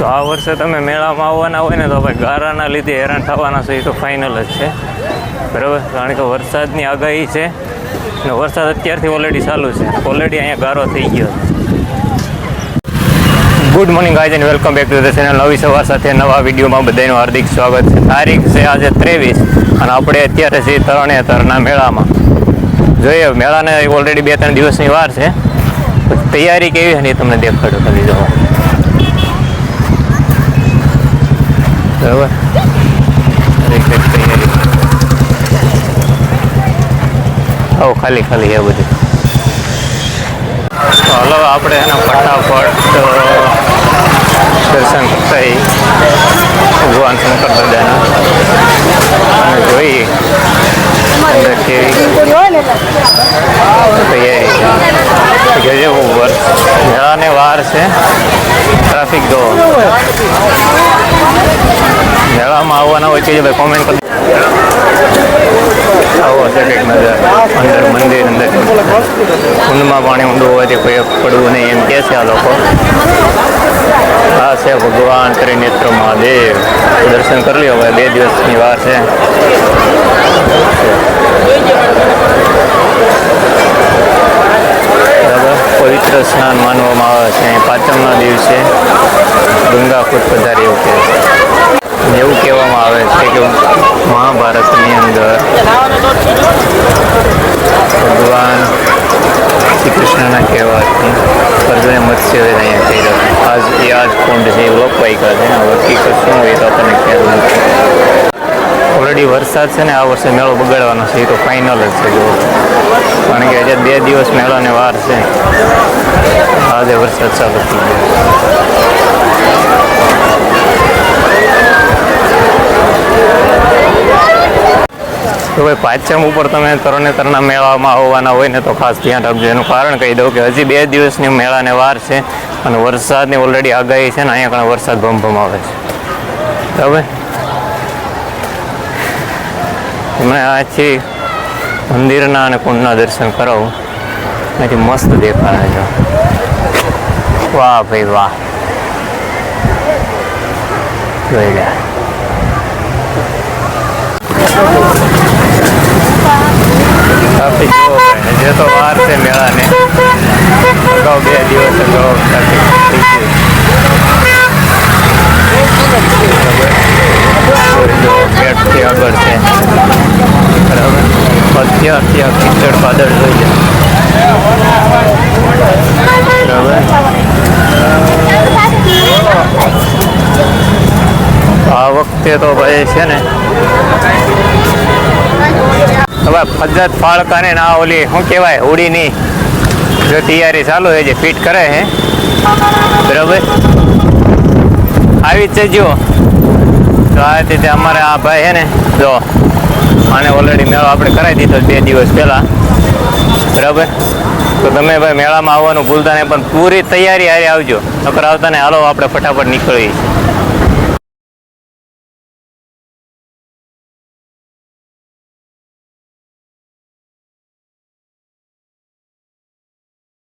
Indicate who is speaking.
Speaker 1: તો આ વર્ષે તમે મેળામાં આવવાના હોય ને તો ભાઈ ગારાના લીધે હેરાન થવાના છે, એ તો ફાઇનલ જ છે. બરાબર? કારણ કે વરસાદની આગાહી છે ને વરસાદ અત્યારથી ઓલરેડી ચાલુ છે. ઓલરેડી અહીંયા ગારો થઈ ગયો. Good morning guys and welcome back to the channel નવી સવાર સાથે નવા વિડીયોમાં બધાનું હાર્દિક સ્વાગત છે. તારીખ છે આજે ત્રેવીસ અને આપણે અત્યારે છીએ તરણેતરના મેળામાં. જોઈએ, મેળાને ઓલરેડી બે ત્રણ દિવસની વાર છે. તૈયારી કેવી છે એ તમને દેખાડું કરી જો બરાબર આવો. ખાલી ખાલી એ બધું. હલો, આપણે એના ફટાફટ દર્શન થઈ ભગવાન શંકર દાદાના. અને જોઈએ અંદર કેવી તૈયારી છે. ગજબ મેળાને વાર છે. ટ્રાફિક જો મેળામાં આવવાના હોય છે ભાઈ કોમેન્ટ કરી આવો છે કંઈક નજર. અંદર મંદિર, અંદર કુંડમાં પાણી ઊંડું હોવાથી કોઈ પડવું નહીં એમ કહે છે આ લોકો. આ છે ભગવાન ત્રિનેત્ર મહાદેવ. દર્શન કરી લ્યો, હવે બે દિવસની વાર છે. પવિત્ર સ્નાન માનવામાં આવે છે. પાંચમના દિવસે ગંગા ખુદ પધારી એવું છે. એવું કહેવામાં આવે છે કે મહાભારતની અંદર ભગવાન શ્રી કૃષ્ણના કહેવાથી અર્જુને મત્સ્ય વેદ અહીંયા કર્યો. આજ એ આજ કુંડ છે એ લોકવાયકા છે હવે હકીકત શું હોય તો આપણને ખ્યાલ નથી. ઓલરેડી વરસાદ છે ને, આ વર્ષે મેળો બગાડવાનો છે, એ તો ફાઇનલ જ છે જો કારણ કે હજી બે દિવસ મેળાને વાર છે. આજે વરસાદ ચાલુ થઈ ગયો. તો ભાઈ પાંચમ ઉપર તમે તરણેતરના મેળામાં આવવાના હોય ને તો ખાસ ધ્યાન રાખજો. એનું કારણ કહી દઉં કે હજી બે દિવસની મેળાને વાર છે અને વરસાદની ઓલરેડી આગાહી છે ને અહીંયા ઘણા વરસાદ ભમભમ આવે છે. બરાબર તમને આથી મંદિરના અને કુંડના દર્શન કરાવું. અહીંથી મસ્ત દેખાય છે. વાહ ભાઈ વાહ. જોઈ લે. ટ્રાફિક જોવો ભાઈ હજી તો વાર છે મેળાને. અગાઉ બે દિવસ અગાઉ ટ્રાફિક થઈ ગયું. આગળ છે. બરાબર? અત્યારથી આ કીચડ પાદળ જોઈ લે. બરાબર? આ વખતે તો ભાઈ છે ને હવે ફજત ફાળકાને ના ઓલી, શું કહેવાય હોડીની જો તૈયારી ચાલુ છે જે ફિટ કરે છે બરાબર? આવી જ જજો તો આ રીતે અમારે આ ભાઈ છે ને, જો, આને ઓલરેડી મેળો આપણે કરાવી દીધો બે દિવસ પહેલાં. બરાબર? તો તમે ભાઈ મેળામાં આવવાનું ભૂલતા નહીં, પણ પૂરી તૈયારી હારે આવજો. નકર આવતા ને હાલો આપણે ફટાફટ નીકળીએ.